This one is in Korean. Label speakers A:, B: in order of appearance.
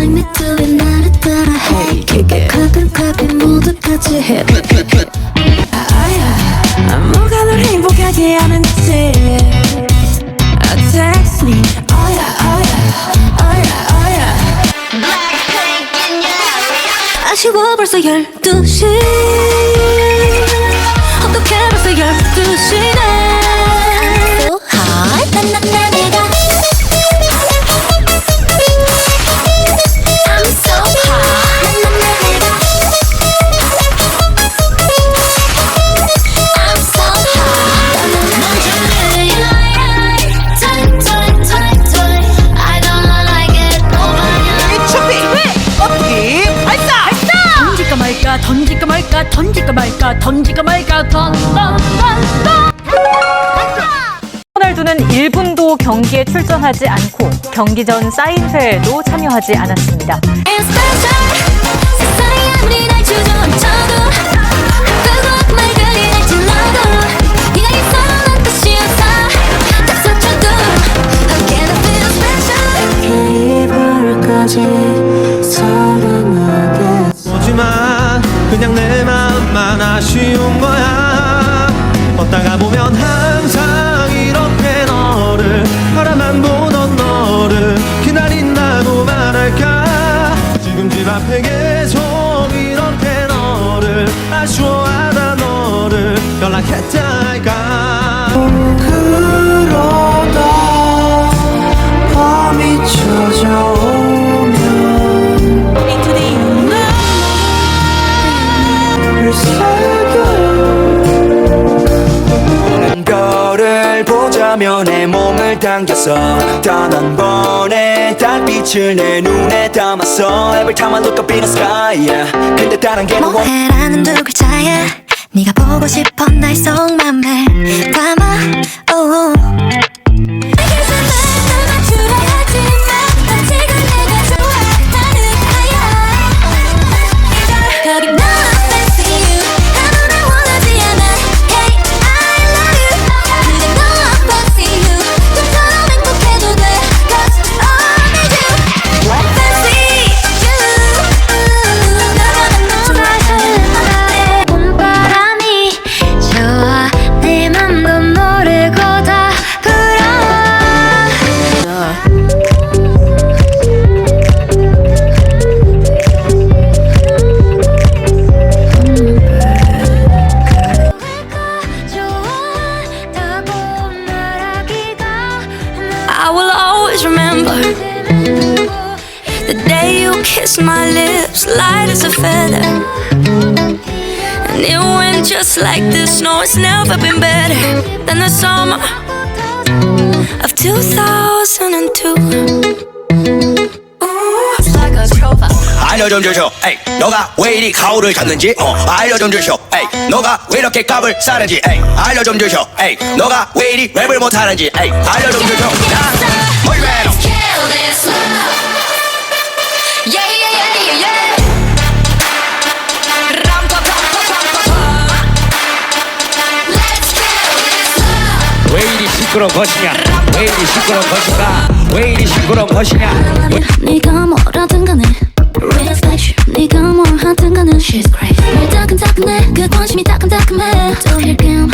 A: like me do it 나를 따라해 가끔 가끔 모두 같이 해.
B: 아야 뭐가 널 행복하게 하는지. 아, Text me. 어야 어야 어야 어야.
A: 아쉬워 벌써 12시. 어떻게 벌써 12시
B: 말까 말까 던던던던
C: 손을 두는 1분도 경기에 출전하지 않고 경기 전 사인회에도 참여하지 않았습니다.
A: It's
D: 너를 아쉬워하다 너를 연락했다 할까. 그러다 밤이 찾아오면
B: Into the
E: 거를 보자며 내 몸을 당겼어 단 한 번의 달빛을 내 눈에 담았어 Every time I look up in the sky yeah. 근데 다른 게 너무
A: 뭐해라는 두 글자에 네가 보고 싶어 날속
B: the day you kissed my lips, light as a feather. And it went just like this. No, it's never been better than the summer of 2002. It's like a trophy.
E: 알려 좀 주쇼 에이 너가 왜 이리 가오를 잡는지 어 알려 좀 주쇼 에이 너가 왜 이렇게 값을 싸는지 에이 알려 좀 주쇼 에이 너가 왜 이리 랩을 못하는지 에이 알려 좀 주쇼 나
F: 시끄러운 것이냐? 왜 이리 시끄러운 것인가? 왜 이리 시끄러운 것이냐?
A: 네가 뭐라든 간에 Respect you. 네가 뭘 하든 간에 She's crazy 말 따끈따끈해. 그 관심이 따끈따끈해. 또 일금